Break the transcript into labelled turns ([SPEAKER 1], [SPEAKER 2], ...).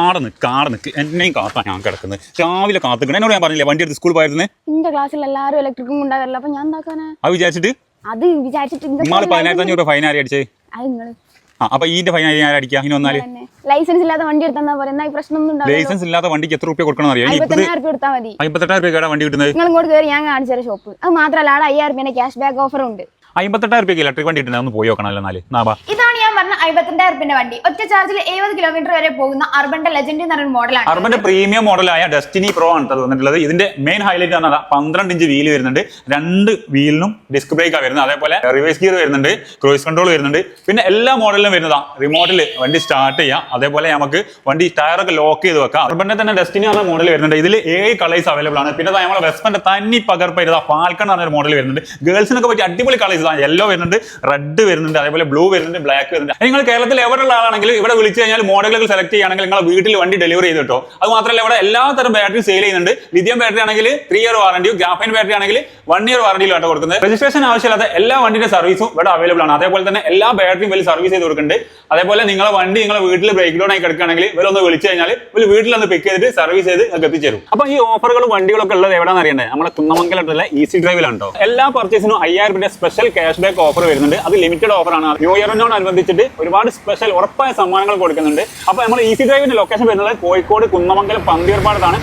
[SPEAKER 1] ആടെ നിൽക്ക് ആടെ നിൽക്ക് എന്നെയും കാത്താ ഞാൻ കിടക്കുന്നത്. രാവിലെ കാത്തുക്കണം. എന്നോട് ഞാൻ പറഞ്ഞില്ല വണ്ടി എടുത്ത് സ്കൂൾ പോയിരുന്നേ
[SPEAKER 2] എന്റെ ക്ലാസ്സിൽ എല്ലാവരും ഇലക്ട്രിക്കും ഉണ്ടാകാറില്ല അപ്പൊ ഞാൻ എന്താക്കാനാ?
[SPEAKER 1] അത് വിചാരിച്ചിട്ട്?
[SPEAKER 2] അത് വിചാരിച്ചിട്ട് phone
[SPEAKER 1] പതിനായിരത്തി അഞ്ഞൂറ് ഫൈൻ ആരെ അടിച്ചേ? അപ്പൊ ഈന്റെ ഫൈൻ ഞാൻ അടിക്കുക ഇനി
[SPEAKER 2] വന്നാൽ? ലൈസൻസ് ഇല്ലാത്ത വണ്ടി എടുത്താ പോലെ. എന്നാ ഈ പ്രശ്നമൊന്നും
[SPEAKER 1] ലൈസൻസ് ഇല്ലാത്ത വണ്ടിക്ക് എത്ര റുപ്യ കൊടുക്കണം അറിയാം?
[SPEAKER 2] എടുത്താൽ
[SPEAKER 1] അമ്പത്തെട്ടായിരം രൂപ വണ്ടി കിട്ടുന്നത്?
[SPEAKER 2] നിങ്ങൾ ഇങ്ങോട്ട് കയറി ഞാൻ കാണിച്ചു ഷോപ്പ് അത് മാത്രമല്ല അവിടെ അയ്യായിരം രൂപ ക്യാഷ് ബാക്ക് ഓഫർ ഉണ്ട്.
[SPEAKER 1] അമ്പത്തെട്ടായിരം രൂപയ്ക്ക് ഇലക്ട്രിക് വണ്ടി കിട്ടുന്നത്? ഒന്ന് പോയി നോക്കണം നാല് നാബാ
[SPEAKER 2] ഇതാണ് പറഞ്ഞ അമ്പത്തിരണ്ടായിരം റുപ്യന്റെ വണ്ടി. ഒറ്റ ചാർജിൽ എഴുപത് കിലോമീറ്റർ വരെ പോകുന്ന അർബന്റെ ലെജൻഡ് എന്ന് പറയുന്ന മോഡലാണ്
[SPEAKER 1] അർബന്റെ പ്രീമിയം മോഡലായ ഡെസ്റ്റിനി പ്രോ ആണ് തന്നിട്ടുള്ളത്. ഇതിന്റെ മെയിൻ ഹൈലൈറ്റ് ആണ് പന്ത്രണ്ട് ഇഞ്ച് വീൽ വരുന്നുണ്ട്. രണ്ട് വീലിനും ഡിസ്ക് ബ്രേക്ക് ആണ് വരുന്നത്. അതേപോലെ റിവേഴ്സ് ഗിയർ വരുന്നുണ്ട് ക്രൂസ് കൺട്രോൾ വരുന്നുണ്ട്. പിന്നെ എല്ലാ മോഡലിലും വരുന്നതാ. റിമോട്ടിൽ വണ്ടി സ്റ്റാർട്ട് ചെയ്യാം. അതേപോലെ നമുക്ക് വണ്ടി ടയറൊക്കെ ലോക്ക് ചെയ്ത് വെക്കാം. അർബന്റെ തന്നെ ഡെസ്റ്റിനി എന്ന മോഡൽ വരുന്നുണ്ട്. ഇതിൽ ഏഴ് കളേഴ്സ് അവൈലബിൾ ആണ്. പിന്നെ നമ്മളെ വെസ്പന്റെ പകർപ്പ് പകർപ്പായിട്ട് ഫാൽക്കൺ എന്ന ഒരു മോഡൽ വരുന്നുണ്ട്. ഗേൾസിനൊക്കെ പറ്റി അടിപൊളി കളേഴ്സ് യെല്ലോ വരുന്നുണ്ട് റെഡ് വരുന്നുണ്ട് അതേപോലെ ബ്ലൂ വരുന്നുണ്ട് ബ്ലാക്ക് വരുന്നുണ്ട്. നിങ്ങൾ കേരളത്തിൽ എവിടെയുള്ള ആളാണെങ്കിലും ഇവിടെ വിളിച്ചു കഴിഞ്ഞാൽ മോഡലുകൾ സെലക്ട് ചെയ്യുകയാണെങ്കിൽ നിങ്ങളെ വീട്ടിൽ വണ്ടി ഡെലിവറി ചെയ്തിട്ടോ അത് മാത്രമല്ല ഇവിടെ എല്ലാ തരം ബാറ്ററി സെയിൽ ചെയ്യുന്നുണ്ട്. ലിഥിയം ബാറ്ററി ആണെങ്കിൽ ത്രീ ഇയർ വാറണ്ടിയും ഗ്രാഫൈൻ ബാറ്ററി ആണെങ്കിൽ വൺ ഇയർ വാറണ്ടിയിലും ആണ് കൊടുക്കുന്നത്. രജിസ്ട്രേഷൻ ആവശ്യമില്ലാത്ത എല്ലാ വണ്ടിയുടെ സർവീസും ഇവിടെ അവൈലബിൾ ആണ്. അതേപോലെ തന്നെ എല്ലാ ബാറ്ററിയും വലിയ സർവീസ് ചെയ്ത് കൊടുക്കുന്നുണ്ട്. അതേപോലെ നിങ്ങളെ വണ്ടി നിങ്ങളെ വീട്ടിൽ ബ്രേക്ക് ഡൗൺ ആയി കിടക്കുകയാണെങ്കിൽ ഇവരൊന്ന് വിളിച്ചു കഴിഞ്ഞാൽ ഇവർ വീട്ടിലൊന്ന് പിക്ക് ചെയ്തിട്ട് സർവീസ് ചെയ്ത് നിങ്ങൾക്ക് എത്തിച്ചേരും. അപ്പൊ ഈ ഓഫറുകളും വണ്ടികളൊക്കെ ഉള്ളത് എവിടെയാണെന്ന് അറിയണ്ടേ? നമ്മുടെ കുന്നമംഗലത്തുള്ള ഈസി ഡ്രൈവിലാണ് കേട്ടോ എല്ലാ പർച്ചേസിനും അയ്യായിരം രൂപയുടെ സ്പെഷ്യൽ ക്യാഷ് ബാക്ക് ഓഫർ വരുന്നുണ്ട്. അത് ലിമിറ്റഡ് ഓഫറാണ് ന്യൂ ഇയറിനോടനുബന്ധിച്ചിട്ട് ഒരുപാട് സ്പെഷ്യൽ ഉറപ്പായ സമ്മാനങ്ങൾ കൊടുക്കുന്നുണ്ട്. അപ്പൊ നമ്മൾ ഈസി ഡ്രൈവിന്റെ ലൊക്കേഷൻ വരുന്നത് കോഴിക്കോട് കുന്നമംഗലം പന്തീർപ്പാടത്താണ്